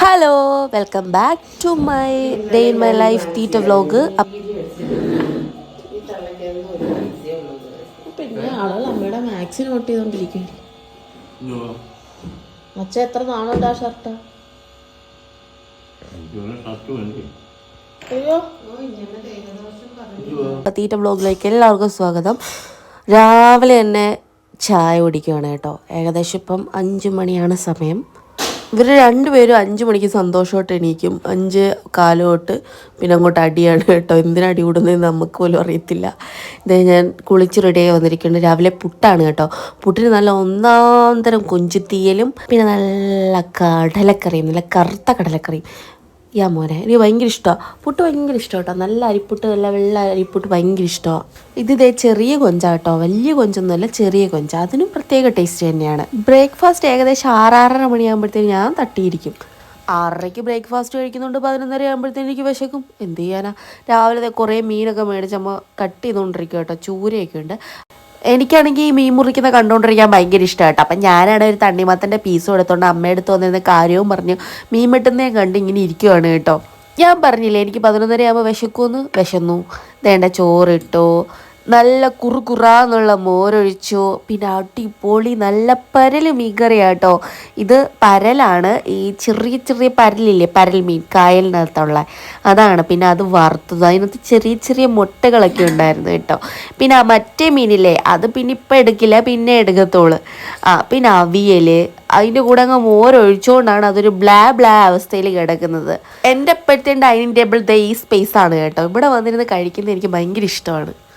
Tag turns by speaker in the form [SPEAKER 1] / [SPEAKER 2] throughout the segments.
[SPEAKER 1] Hello welcome back to my day in my life theta vlog
[SPEAKER 2] പിന്നെ ആളുകൾ അമ്മയുടെ max not ചെയ്തോണ്ടിരിക്കുന്നു അച്ഛ എത്ര നാളുണ്ട് ആ ഷർട്ട് അയ്യോ.
[SPEAKER 1] തീറ്റ ബ്ലോഗിലേക്ക് എല്ലാവർക്കും സ്വാഗതം. രാവിലെ തന്നെ ചായ കുടിക്കുകയാണ് കേട്ടോ. ഏകദേശം ഇപ്പം അഞ്ച് മണിയാണ് സമയം. ഇവർ രണ്ടുപേരും അഞ്ച് മണിക്ക് സന്തോഷമായിട്ട് എണീക്കും. അഞ്ച് കാലം തൊട്ട് പിന്നെ അങ്ങോട്ട് അടിയാണ് കേട്ടോ. എന്തിനാ അടി കൂടുന്നതെന്ന് നമുക്ക് പോലും അറിയത്തില്ല. ഇത് ഞാൻ കുളിച്ച് റെഡിയായി വന്നിരിക്കുന്നുണ്ട് രാവിലെ പുട്ടാണ് കേട്ടോ. പുട്ടിന് നല്ല ഒന്നാന്തരം തരം കൊഞ്ചുതീയലും പിന്നെ നല്ല കടലക്കറിയും നല്ല കറുത്ത കടലക്കറിയും. യാ മോനെ എനിക്ക് ഭയങ്കര ഇഷ്ടമാണ് പുട്ട് ഭയങ്കര ഇഷ്ടമാണ് കേട്ടോ നല്ല അരിപ്പുട്ട് നല്ല വെള്ള അരിപ്പുട്ട് ഭയങ്കര ഇഷ്ടമാണ് ഇത് ഇതേ ചെറിയ കൊഞ്ച കേട്ടോ വലിയ കൊഞ്ചൊന്നുമല്ല ചെറിയ കൊഞ്ച. അതിനും പ്രത്യേക ടേസ്റ്റ് തന്നെയാണ്. ബ്രേക്ക്ഫാസ്റ്റ് ഏകദേശം ആറാറര മണിയാകുമ്പോഴത്തേക്കും ഞാൻ തട്ടിയിരിക്കും. ആറരയ്ക്ക് ബ്രേക്ക്ഫാസ്റ്റ് കഴിക്കുന്നുണ്ട് പതിനൊന്നര ആകുമ്പോഴത്തേക്കും എനിക്ക് വിശക്കും. എന്ത് ചെയ്യാനാ? രാവിലെ കുറേ മീനൊക്കെ മേടിച്ചമ്മ കട്ട് ചെയ്തുകൊണ്ടിരിക്കും കേട്ടോ ചൂരയൊക്കെ ഉണ്ട്. എനിക്കാണെങ്കിൽ ഈ മീൻ മുറിക്കുന്ന കണ്ടുകൊണ്ടിരിക്കാൻ ഭയങ്കര ഇഷ്ടമായിട്ട് അപ്പം ഞാനാണ് ഒരു തണ്ണിമത്തന്റെ പീസും എടുത്തോണ്ട് അമ്മയെടുത്ത് വന്നിരുന്ന കാര്യവും പറഞ്ഞു. മീൻ വെട്ടുന്നതും കണ്ട് ഇങ്ങനെ ഇരിക്കുവാണ് കേട്ടോ. ഞാൻ പറഞ്ഞില്ലേ എനിക്ക് പതിനൊന്നര ആകുമ്പോൾ വിശക്കുമെന്ന് വിശന്നു വേണ്ട ചോറിട്ടു. നല്ല കുറുകുറാന്നുള്ള മോരൊഴിച്ചു. പിന്നെ അടിപൊളി നല്ല പരൽ മീൻകറിയാട്ടോ ഇത് പരലാണ്. ഈ ചെറിയ ചെറിയ പരലില്ലേ? പരൽ മീൻ കായലിനകത്തുള്ള. അതാണ്. പിന്നെ അത് വറുത്തത്. അതിനകത്ത് ചെറിയ ചെറിയ മുട്ടകളൊക്കെ ഉണ്ടായിരുന്നു കേട്ടോ. പിന്നെ ആ മറ്റേ മീനില്ലേ? അത് പിന്നെ ഇപ്പം എടുക്കില്ല. പിന്നെ എടുക്കത്തോൾ. ആ പിന്നെ അവിയൽ അതിന്റെ കൂടെ അങ്ങ് മോരൊഴിച്ചുകൊണ്ടാണ് അതൊരു ബ്ലാ ബ്ലാ അവസ്ഥയിൽ കിടക്കുന്നത്. എന്റെ ഇപ്പോഴത്തെ ഡൈനിങ് ടേബിൾ ദേ ഈ സ്പേസ് ആണ് കേട്ടോ. ഇവിടെ വന്നിരുന്ന് കഴിക്കുന്നത് എനിക്ക് ഭയങ്കര ഇഷ്ടമാണ്.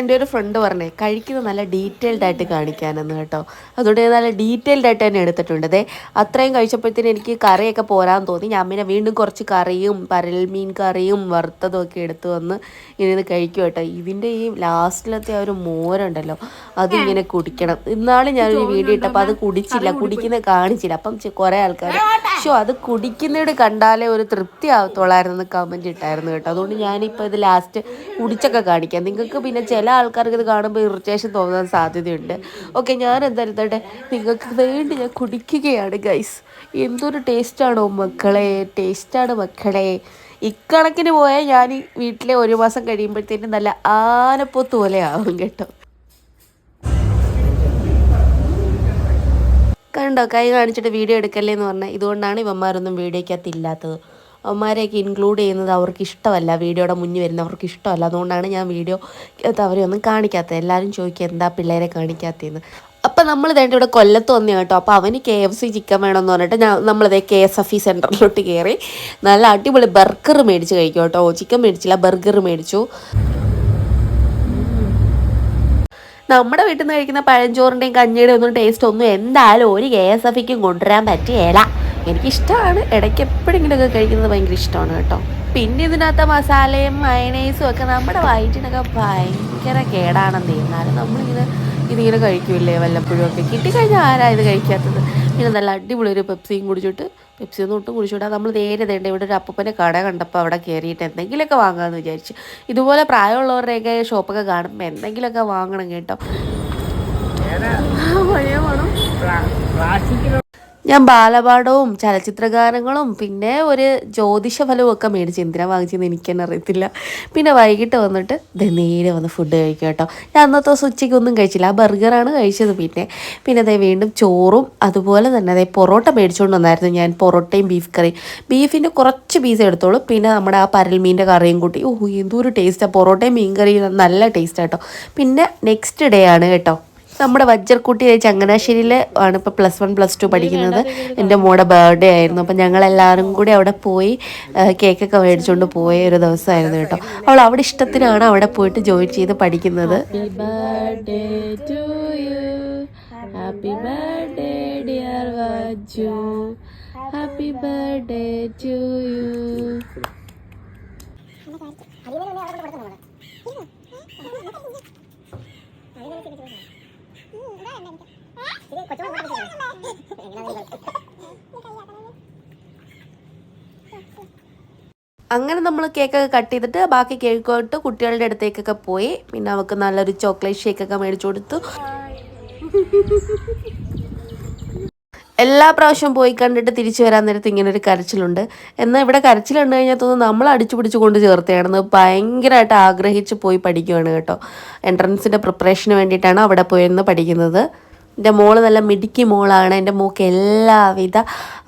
[SPEAKER 1] എന്റെ ഒരു ഫ്രണ്ട് പറഞ്ഞേ കഴിക്കുന്നത് നല്ല ഡീറ്റെയിൽഡ് ആയിട്ട് കാണിക്കാനെന്ന് കേട്ടോ. അതുകൊണ്ട് ഞാൻ നല്ല ഡീറ്റെയിൽഡ് ആയിട്ട് തന്നെ എടുത്തിട്ടുണ്ട്. അതെ അത്രയും കഴിച്ചപ്പോഴത്തേന് എനിക്ക് കറിയൊക്കെ പോരാൻ തോന്നി. ഞാൻ പിന്നെ വീണ്ടും കുറച്ച് കറിയും പരൽ മീൻ കറിയും വറുത്തതും ഒക്കെ എടുത്തു വന്ന് ഇങ്ങനെ കഴിക്കും കേട്ടോ. ഇതിന്റെ ഈ ലാസ്റ്റിലത്തെ ആ ഒരു മോരുണ്ടല്ലോ അതിങ്ങനെ കുടിക്കണം. ഇന്നാൾ ഞാനൊരു വീഡിയോ ഇട്ടപ്പോൾ അത് കുടിച്ചില്ല കുടിക്കുന്ന കാണിച്ചില്ല. അപ്പം കുറേ ആൾക്കാർ ഷോ അത് കുടിക്കുന്നത് കണ്ടാലേ ഒരു തൃപ്തി ആവത്തോളായിരുന്നു കമന്റ് ഇട്ടായിരുന്നു കേട്ടോ. അതുകൊണ്ട് ഞാനിപ്പോൾ ഇത് ലാസ്റ്റ് കുടിച്ചൊക്കെ കാണിക്കാം. നിങ്ങൾക്ക് പിന്നെ ചില ആൾക്കാർക്ക് ഇത് കാണുമ്പോൾ ഇറിറ്റേഷൻ തോന്നാൻ സാധ്യതയുണ്ട്. ഓക്കെ ഞാൻ എന്തായാലും ഇതട്ടെ നിങ്ങൾക്ക് വേണ്ടി ഞാൻ കുടിക്കുകയാണ് ഗൈസ് എന്തൊരു ടേസ്റ്റാണോ മക്കളെ? ടേസ്റ്റാണ് മക്കളെ. ഇക്കണക്കിന് പോയാൽ ഞാൻ വീട്ടിലെ ഒരു മാസം കഴിയുമ്പോഴത്തേനും നല്ല ആനപ്പൊത്ത് പോലെ ആവും കേട്ടോ. കണ്ടോ? കൈ കാണിച്ചിട്ട് വീഡിയോ എടുക്കല്ലേ എന്ന് പറഞ്ഞാൽ ഇതുകൊണ്ടാണ് ഇവന്മാരൊന്നും വീഡിയോയ്ക്കകത്ത് ഇല്ലാത്തത് അവന്മാരെയൊക്കെ ഇൻക്ലൂഡ് ചെയ്യുന്നത് അവർക്ക് ഇഷ്ടമല്ല. വീഡിയോയുടെ മുന്നിൽ വരുന്നത് അവർക്ക് ഇഷ്ടമല്ല. അതുകൊണ്ടാണ് ഞാൻ വീഡിയോ അവരെ ഒന്നും കാണിക്കാത്തത്. എല്ലാവരും ചോദിക്കുക എന്താ പിള്ളേരെ കാണിക്കാത്തതെന്ന്? അപ്പം നമ്മൾ ഇതേണ്ട ഇവിടെ കൊല്ലത്ത് വന്നു കേട്ടോ. അപ്പോൾ അവന് കെ എഫ് സി ചിക്കൻ വേണമെന്ന് പറഞ്ഞിട്ട് ഞാൻ നമ്മളിതേ കെ എസ് എഫ് ഇ സെന്ററിലോട്ട് കയറി നല്ല അടിപൊളി ബർഗർ മേടിച്ച് കഴിക്കും കേട്ടോ. ചിക്കൻ മേടിച്ചില്ല ബർഗർ മേടിച്ചു. നമ്മുടെ വീട്ടിൽ നിന്ന് കഴിക്കുന്ന പഴഞ്ചോറിന്റെയും കഞ്ഞിയുടെയും ഒന്നും ടേസ്റ്റ് ഒന്നും എന്തായാലും ഒരു കെ എസ് എഫ് ഇക്കും കൊണ്ടുവരാൻ പറ്റിയേല. എനിക്കിഷ്ടമാണ്. ഇടയ്ക്ക് എപ്പോഴെങ്കിലുമൊക്കെ കഴിക്കുന്നത് ഭയങ്കര ഇഷ്ടമാണ് കേട്ടോ. പിന്നെ ഇതിനകത്തെ മസാലയും മയണൈസും ഒക്കെ നമ്മുടെ വയറ്റിനൊക്കെ ഭയങ്കര കേടാണെന്ന്. എന്നാലും നമ്മളിങ്ങനെ ഇതിങ്ങനെ കഴിക്കില്ലേ വല്ലപ്പോഴും ഒക്കെ കിട്ടിക്കഴിഞ്ഞാൽ ആരാ ഇത് കഴിക്കാത്തത്? പിന്നെ നല്ല അടിപൊളി ഒരു പെപ്സിയും കുടിച്ചിട്ട് പെപ്സി ഒന്നും ഒട്ടും കുടിച്ചുകൂടാ നമ്മൾ നേരെ തേണ്ട ഇവിടെ ഒരു അപ്പൂപ്പന്റെ കട കണ്ടപ്പോൾ അവിടെ കയറിയിട്ട് എന്തെങ്കിലുമൊക്കെ വാങ്ങാമെന്ന് വിചാരിച്ചു. ഇതുപോലെ പ്രായമുള്ളവരുടെയൊക്കെ ഷോപ്പൊക്കെ കാണുമ്പോൾ എന്തെങ്കിലുമൊക്കെ വാങ്ങണം കേട്ടോ. ഞാൻ ബാലപാഠവും ചലച്ചിത്രഗാനങ്ങളും പിന്നെ ഒരു ജ്യോതിഷ ഫലവും ഒക്കെ മേടിച്ച് എന്തിനാ വാങ്ങിച്ചതെന്ന് എനിക്ക് തന്നെ അറിയത്തില്ല. പിന്നെ വൈകിട്ട് വന്നിട്ട് ദേ നേരെ വന്ന് ഫുഡ് കഴിക്കും കേട്ടോ ഞാൻ അന്നത്തെ ദിവസം ഉച്ചയ്ക്ക് ഒന്നും കഴിച്ചില്ല. ആ ബർഗറാണ് കഴിച്ചത് പിന്നെ. പിന്നെ അതേ വീണ്ടും ചോറും അതുപോലെ തന്നെ അതേ പൊറോട്ട മേടിച്ചുകൊണ്ട് വന്നായിരുന്നു ഞാൻ പൊറോട്ടയും ബീഫ് കറിയും ബീഫിന്റെ കുറച്ച് പീസ് എടുത്തോളൂ. പിന്നെ നമ്മുടെ ആ പരൽമീന്റെ കറിയും കൂട്ടി. ഓ എന്തോ ഒരു ടേസ്റ്റാണ് പൊറോട്ടയും മീൻ കറിയും നല്ല ടേസ്റ്റാട്ടോ പിന്നെ നെക്സ്റ്റ് ഡേ ആണ് കേട്ടോ. നമ്മുടെ വജ്രക്കുട്ടി ചങ്ങനാശ്ശേരിയിൽ ആണ് ഇപ്പോൾ പ്ലസ് വൺ പ്ലസ് ടു പഠിക്കുന്നത്. എന്റെ മോടെ ബർത്ത്ഡേ ആയിരുന്നു. അപ്പം ഞങ്ങളെല്ലാവരും കൂടി അവിടെ പോയി കേക്കൊക്കെ മേടിച്ചുകൊണ്ട് പോയ ഒരു ദിവസമായിരുന്നു കേട്ടോ. അവൾ അവിടെ ഇഷ്ടത്തിനാണ് അവിടെ പോയിട്ട് ജോയിൻ ചെയ്ത് പഠിക്കുന്നത്.
[SPEAKER 2] Birthday dear Vaju happy birthday to you
[SPEAKER 1] അങ്ങനെ നമ്മൾ കേക്കൊക്കെ കട്ട് ചെയ്തിട്ട് ബാക്കി കേക്കോട്ട് കുട്ടികളുടെ അടുത്തേക്കൊക്കെ പോയി. പിന്നെ അവൾക്ക് നല്ലൊരു ചോക്ലേറ്റ് ഷേക്കൊക്കെ മേടിച്ചു കൊടുത്തു. എല്ലാ പ്രാവശ്യവും പോയി കണ്ടിട്ട് തിരിച്ചു വരാൻ നേരത്ത് ഇങ്ങനെ ഒരു കരച്ചിലുണ്ട്. എന്നാൽ ഇവിടെ കരച്ചിൽ ഉണ്ട് കഴിഞ്ഞാൽ തോന്നുന്നു നമ്മൾ അടിച്ചു പിടിച്ച് കൊണ്ട് ചേർത്തയാണെന്ന് ഭയങ്കരമായിട്ട് ആഗ്രഹിച്ച് പോയി പഠിക്കുകയാണ് കേട്ടോ. എൻട്രൻസിന്റെ പ്രിപ്പറേഷന് വേണ്ടിയിട്ടാണ് അവിടെ പോയിരുന്ന് പഠിക്കുന്നത്. എന്റെ മോൾ നല്ല മിടുക്കി മോളാണ്. എന്റെ മോക്ക് എല്ലാവിധ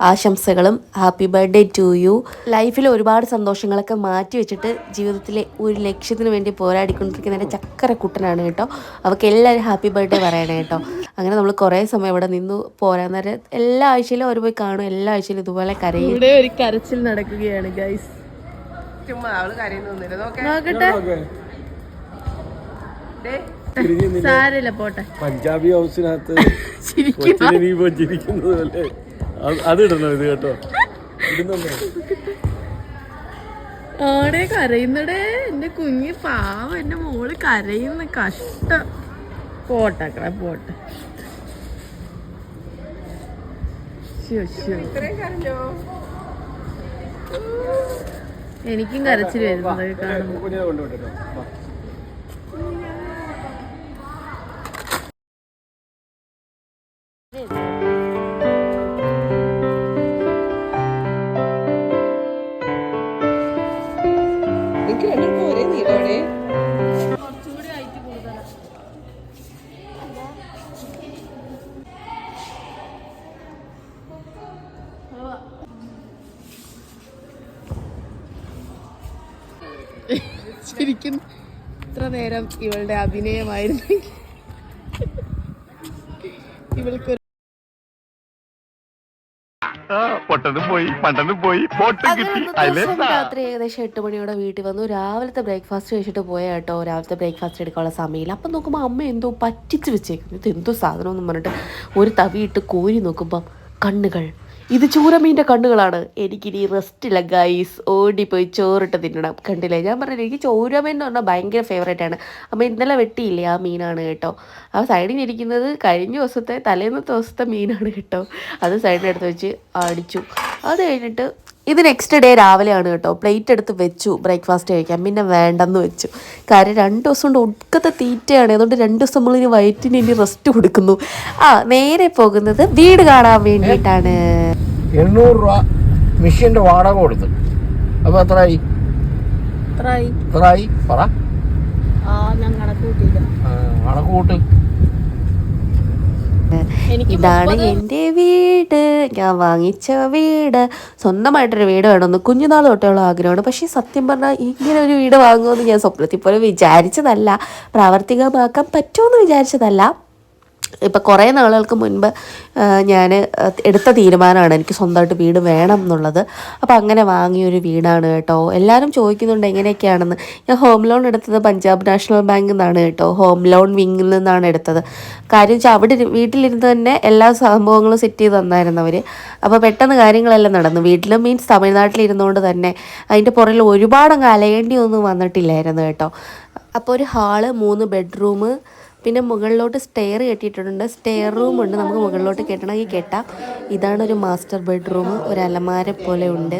[SPEAKER 1] ആശംസകളും ഹാപ്പി ബർത്ത്ഡേ ടു യു. ലൈഫിൽ ഒരുപാട് സന്തോഷങ്ങളൊക്കെ മാറ്റി വെച്ചിട്ട് ജീവിതത്തിലെ ഒരു ലക്ഷ്യത്തിന് വേണ്ടി പോരാടിക്കൊണ്ടിരിക്കുന്ന എന്റെ ചക്കര കുട്ടനാണ് കേട്ടോ. അവൾക്ക് എല്ലാവരും ഹാപ്പി ബർത്ത്ഡേ പറയണേ കേട്ടോ. അങ്ങനെ നമ്മൾ കുറേ സമയം ഇവിടെ നിന്നു പോരാൻ നേരം എല്ലാ ആഴ്ചയിലും അവർ പോയി കാണും. എല്ലാ ആഴ്ചയിലും ഇതുപോലെ കരയും.
[SPEAKER 2] ഇവിടെ ഒരു കരച്ചിൽ നടക്കുകയാണ് ഗൈസ്
[SPEAKER 3] ചുമ്മാ അവൾ കരയുന്നു നോക്കേ.
[SPEAKER 2] നോക്കട്ടെ. പോട്ടെ.
[SPEAKER 4] പഞ്ചാബി ഹൗസിനകത്ത് അതിടണോ നീ പോലെ അത്- ഇടണോ ഇത് കേട്ടോ? ഓടെ
[SPEAKER 2] ആടെ കരയുന്നടേ. എന്റെ കുഞ്ഞ് പാവം എന്റെ മോൾ കരയുന്ന കഷ്ടം. പോട്ടെ മക്കളെ, പോട്ടെ. എനിക്കും കരച്ചിൽ വരുന്നത് കാണുമ്പോ. ശരിക്കും ഇത്ര നേരം ഇവളുടെ അഭിനയമായിരുന്നു ഇവൾക്ക്
[SPEAKER 5] പോയി പോയി
[SPEAKER 1] രാത്രി ഏകദേശം എട്ട് മണിയോടെ വീട്ടിൽ വന്നു. രാവിലത്തെ ബ്രേക്ക്ഫാസ്റ്റ് കഴിച്ചിട്ട് പോയ കേട്ടോ. രാവിലത്തെ ബ്രേക്ക്ഫാസ്റ്റ് എടുക്കാനുള്ള സമയമില്ല. അപ്പം നോക്കുമ്പോൾ അമ്മ എന്തോ പറ്റിച്ച് വെച്ചേക്കുന്നു. ഇത് എന്തോ സാധനം എന്ന് പറഞ്ഞിട്ട് ഒരു തവിയിട്ട് കോരി നോക്കുമ്പം കണ്ണുകൾ ഇത് ചൂരമീന്റെ കണ്ണുകളാണ്. എനിക്കിനി റെസ്റ്റ് ഇല്ല ഗൈസ് ഓടിപ്പോയി ചോറിട്ട് തിന്നണം. കണ്ടില്ലേ? ഞാൻ പറഞ്ഞില്ല എനിക്ക് ചോരമീൻ എന്ന് പറഞ്ഞാൽ ഭയങ്കര ഫേവറേറ്റ് ആണ്. അപ്പോൾ ഇന്നലെ വെട്ടിയില്ലേ ആ മീനാണ് കേട്ടോ. ആ സൈഡിൽ ഇരിക്കുന്നത് കഴിഞ്ഞ ദിവസത്തെ തലേന്നത്തെ ദിവസത്തെ മീനാണ് കേട്ടോ. അത് സൈഡിനെടുത്ത് വെച്ച് അടിച്ചു. അത് കഴിഞ്ഞിട്ട് ഇത് നെക്സ്റ്റ് ഡേ രാവിലെയാണ് കേട്ടോ. പ്ലേറ്റ് എടുത്ത് വെച്ചു. ബ്രേക്ക്ഫാസ്റ്റ് കഴിക്കാം പിന്നെ വേണ്ടെന്ന് വെച്ചു. കാര്യം രണ്ട് ദിവസം കൊണ്ട് ഒടുക്കത്തെ തീറ്റയാണ്. അതുകൊണ്ട് രണ്ട് ദിവസം നമ്മൾ ഇനി വയറ്റിന് ഇനി റെസ്റ്റ് കൊടുക്കുന്നു. ആ നേരെ പോകുന്നത് വീട് കാണാൻ വേണ്ടിയിട്ടാണ്.
[SPEAKER 4] എണ്ണൂറ് രൂപ മെഷീന്റെ വാടക കൊടുത്തു. അപ്പൊ എത്രയായി?
[SPEAKER 2] എത്രയായി?
[SPEAKER 4] എത്രയായി? പറ.
[SPEAKER 2] ആ ഞാൻ കണക്ക് കൂട്ടിയില്ല
[SPEAKER 4] കണക്ക് കൂട്ട്.
[SPEAKER 1] ഇതാണ് എന്റെ വീട്. ഞാൻ വാങ്ങിച്ച വീട്. സ്വന്തമായിട്ടൊരു വീട് വേണമെന്ന് കുഞ്ഞുനാൾ തൊട്ടുള്ള ആഗ്രഹമാണ്. പക്ഷേ സത്യം പറഞ്ഞാൽ ഇങ്ങനെ ഒരു വീട് വാങ്ങുമെന്ന് ഞാൻ സ്വപ്നത്തിൽ പോലും വിചാരിച്ചതല്ല. പ്രാവർത്തികമാക്കാൻ പറ്റുമെന്ന് വിചാരിച്ചതല്ല. ഇപ്പം കുറേ നാളുകൾക്ക് മുൻപ് ഞാൻ എടുത്ത തീരുമാനമാണ് എനിക്ക് സ്വന്തമായിട്ട് വീട് വേണം എന്നുള്ളത്. അപ്പോൾ അങ്ങനെ വാങ്ങിയൊരു വീടാണ് കേട്ടോ. എല്ലാവരും ചോദിക്കുന്നുണ്ട് എങ്ങനെയൊക്കെയാണെന്ന്. ഞാൻ ഹോം ലോൺ എടുത്തത് പഞ്ചാബ് നാഷണൽ ബാങ്കിൽ നിന്നാണ് കേട്ടോ. ഹോം ലോൺ വിങ്ങിൽ നിന്നാണ് എടുത്തത്. കാര്യം വെച്ചാൽ അവിടെ വീട്ടിലിരുന്ന് തന്നെ എല്ലാ സംഭവങ്ങളും സെറ്റ് ചെയ്ത് തന്നായിരുന്നു അവർ അപ്പോൾ പെട്ടെന്ന് കാര്യങ്ങളെല്ലാം നടന്നു. വീട്ടിൽ മീൻസ് തമിഴ്നാട്ടിലിരുന്നുകൊണ്ട് തന്നെ അതിന്റെ പുറകിൽ ഒരുപാടങ്ങ് അലയേണ്ടി ഒന്നും വന്നിട്ടില്ലായിരുന്നു കേട്ടോ. അപ്പോൾ ഒരു ഹാൾ മൂന്ന് ബെഡ്റൂം പിന്നെ മുകളിലോട്ട് സ്റ്റെയർ കെട്ടിയിട്ടുണ്ട്. സ്റ്റെയർ റൂം ഉണ്ട്. നമുക്ക് മുകളിലോട്ട് കെട്ടണമെങ്കിൽ കെട്ടാം. ഇതാണ് ഒരു മാസ്റ്റർ ബെഡ്റൂം ഒരു അലമാര പോലെ ഉണ്ട്.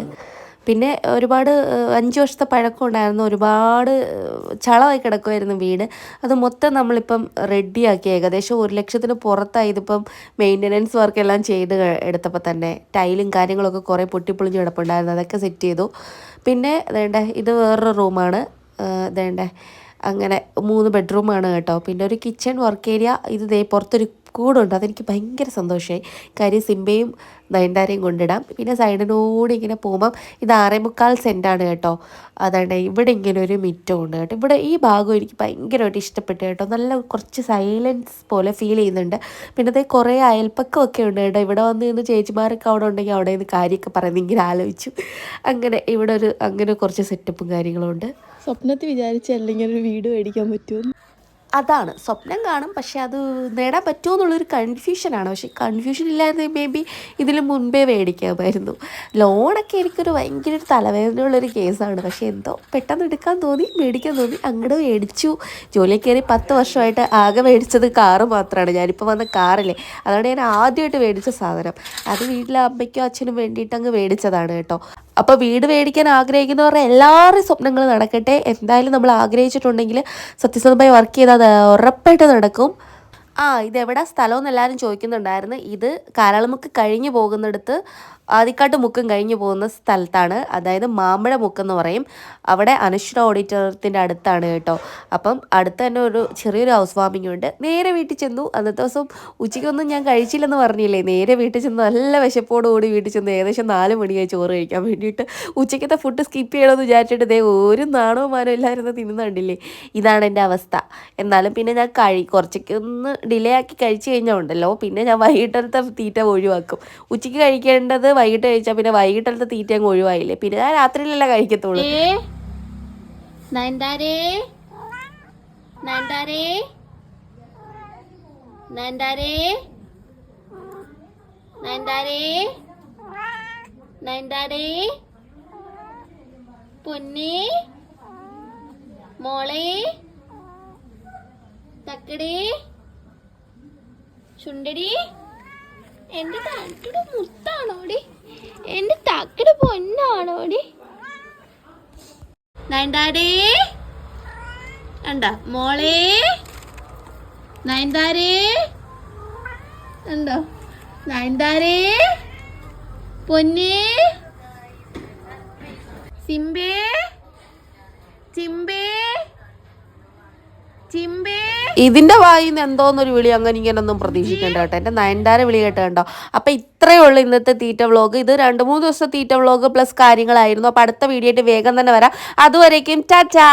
[SPEAKER 1] പിന്നെ ഒരുപാട് അഞ്ച് വർഷത്തെ പഴക്കം ഉണ്ടായിരുന്നു. ഒരുപാട് ചളമായി കിടക്കുമായിരുന്നു വീട്. അത് മൊത്തം നമ്മളിപ്പം റെഡിയാക്കി ഏകദേശം ഒരു ലക്ഷത്തിന് പുറത്തായി ഇതിപ്പം മെയിന്റനൻസ് വർക്കെല്ലാം ചെയ്ത് എടുത്തപ്പോൾ തന്നെ. ടൈലും കാര്യങ്ങളൊക്കെ കുറേ പൊട്ടിപ്പൊളിഞ്ഞ് കിടപ്പുണ്ടായിരുന്നു. അതൊക്കെ സെറ്റ് ചെയ്തു. പിന്നെ വേണ്ട ഇത് വേറൊരു റൂമാണ് വേണ്ടേ അങ്ങനെ മൂന്ന് ബെഡ്റൂമാണ് കേട്ടോ. പിന്നെ ഒരു കിച്ചൺ വർക്ക് ഏരിയ ഇത് ദേ പുറത്തൊരു കൂടുണ്ട് അതെനിക്ക് ഭയങ്കര സന്തോഷമായി കാര്യം സിംബയും നയൻതാരയും കൊണ്ടിടാം. പിന്നെ സൈഡിനോട് ഇങ്ങനെ പോകുമ്പം ഇത് ആറേ മുക്കാൽ സെന്റാണ് കേട്ടോ. അതാണ് ഇവിടെ ഇങ്ങനെ ഒരു മിറ്റം ഉണ്ട് കേട്ടോ. ഇവിടെ ഈ ഭാഗം എനിക്ക് ഭയങ്കരമായിട്ട് ഇഷ്ടപ്പെട്ടു കേട്ടോ. നല്ല കുറച്ച് സൈലൻസ് പോലെ ഫീൽ ചെയ്യുന്നുണ്ട്. പിന്നെ അതേ കുറേ അയൽപ്പക്കമൊക്കെ ഉണ്ട് കേട്ടോ. ഇവിടെ വന്ന് നിന്ന് ചേച്ചിമാരൊക്കെ അവിടെ ഉണ്ടെങ്കിൽ അവിടെ നിന്ന് കാര്യമൊക്കെ പറയുന്നത് ഇങ്ങനെ ആലോചിച്ചു. അങ്ങനെ ഇവിടെ ഒരു അങ്ങനെ കുറച്ച് സെറ്റപ്പും കാര്യങ്ങളും ഉണ്ട്.
[SPEAKER 2] സ്വപ്നത്തിൽ വിചാരിച്ചല്ല ഒരു വീട് മേടിക്കാൻ പറ്റുമെന്ന്
[SPEAKER 1] അതാണ്. സ്വപ്നം കാണും പക്ഷേ അത് നേടാൻ പറ്റുമോ എന്നുള്ളൊരു കൺഫ്യൂഷനാണ് പക്ഷെ കൺഫ്യൂഷൻ ഇല്ലാതെ മേ ബി ഇതിന് മുൻപേ മേടിക്കാമായിരുന്നു. ലോണൊക്കെ എനിക്കൊരു ഭയങ്കര ഒരു തലവേദനയുള്ളൊരു കേസാണ് പക്ഷെ എന്തോ പെട്ടെന്ന് എടുക്കാൻ തോന്നി മേടിക്കാൻ തോന്നി അങ്ങോട്ട് മേടിച്ചു. ജോലി കയറി പത്ത് വർഷമായിട്ട് ആകെ മേടിച്ചത് കാറ് മാത്രമാണ് ഞാനിപ്പോൾ വന്ന കാറില്ലേ അതാണ് ഞാൻ ആദ്യമായിട്ട് മേടിച്ച സാധനം. അത് വീട്ടിലെ അമ്മയ്ക്കോ അച്ഛനും വേണ്ടിയിട്ട് അങ്ങ് മേടിച്ചതാണ് കേട്ടോ. അപ്പോൾ വീട് മേടിക്കാൻ ആഗ്രഹിക്കുന്നവരുടെ എല്ലാവരുടെയും സ്വപ്നങ്ങൾ നടക്കട്ടെ. എന്തായാലും നമ്മൾ ആഗ്രഹിച്ചിട്ടുണ്ടെങ്കിൽ സത്യസന്ധമായി വർക്ക് ചെയ്താൽ അത് ഉറപ്പായിട്ട് നടക്കും ആ ഇതെവിടെ സ്ഥലം എന്ന് എല്ലാവരും ചോദിക്കുന്നുണ്ടായിരുന്നു. ഇത് കാരാളമുക്ക് കഴിഞ്ഞു പോകുന്നിടത്ത് ആദിക്കാട്ട് മുക്കും കഴിഞ്ഞു പോകുന്ന സ്ഥലത്താണ്. അതായത് മാമ്പഴ മുക്കെന്ന് പറയും. അവിടെ അനുഷ്ഠ ഓഡിറ്റോറിയത്തിന്റെ അടുത്താണ് കേട്ടോ. അപ്പം അടുത്ത് തന്നെ ഒരു ചെറിയൊരു ഹൗസ് വാമിംഗ് ഉണ്ട്. നേരെ വീട്ടിൽ ചെന്നു. അന്നത്തെ ദിവസം ഉച്ചയ്ക്കൊന്നും ഞാൻ കഴിച്ചില്ലെന്ന് പറഞ്ഞില്ലേ? നേരെ വീട്ടിൽ ചെന്ന് നല്ല വിശപ്പോടുകൂടി വീട്ടിൽ ചെന്ന് ഏകദേശം നാല് മണിയായി ചോറ് കഴിക്കാൻ വേണ്ടിയിട്ട്. ഉച്ചയ്ക്കത്തെ ഫുഡ് സ്കിപ്പ് ചെയ്യണമെന്ന് വിചാരിച്ചിട്ട് ദേ ഒരു നാണവും മാനവും ഇല്ലായിരുന്നു തിന്നുന്നുണ്ടില്ലേ ഇതാണ് എന്റെ അവസ്ഥ. എന്നാലും പിന്നെ ഞാൻ കഴി കുറച്ചൊക്കെ ഒന്ന് ഡിലേ ആക്കി കഴിച്ചു കഴിഞ്ഞാൽ ഉണ്ടല്ലോ. പിന്നെ ഞാൻ വൈകിട്ടത്തെ തീറ്റ ഒഴിവാക്കും. ഉച്ചയ്ക്ക് കഴിക്കേണ്ടത് വൈകിട്ട് കഴിച്ചാൽ പിന്നെ വൈകിട്ടത്തെ തീറ്റ അങ്ങ് ഒഴിവായില്ലേ? പിന്നെ ഞാൻ രാത്രിയിലല്ല കഴിക്കത്തുള്ളൂ.
[SPEAKER 2] നയൻതാരേ? നയൻതാരേ? തക്കടേ? ചുണ്ടടി. എന്റെ തക്കട മുത്താണോടി? എന്റെ തക്കടെ പൊന്നാണോടി? നയൻതാരേ? കണ്ട മോളെ? നയൻതാരേ? ഉണ്ടോ നയൻതാരേ? പൊന്നേ? സിംബേ?
[SPEAKER 1] ഇതിന്റെ വായിൽ നിന്ന് എന്തോന്നൊരു വിളി അങ്ങനെ ഇങ്ങനൊന്നും പ്രതീക്ഷിക്കേണ്ട കേട്ടോ. എന്റെ നയൻതാര വിളി കേട്ടോ കണ്ടോ? അപ്പം ഇത്രയേ ഉള്ളൂ ഇന്നത്തെ തീറ്റ വ്ളോഗ് ഇത് രണ്ട് മൂന്ന് ദിവസത്തെ തീറ്റ വ്ളോഗ് പ്ലസ് കാര്യങ്ങളായിരുന്നു. അപ്പം അടുത്ത വീഡിയോ ആയിട്ട് വേഗം തന്നെ വരാം. അതുവരേക്കും ടാറ്റാ!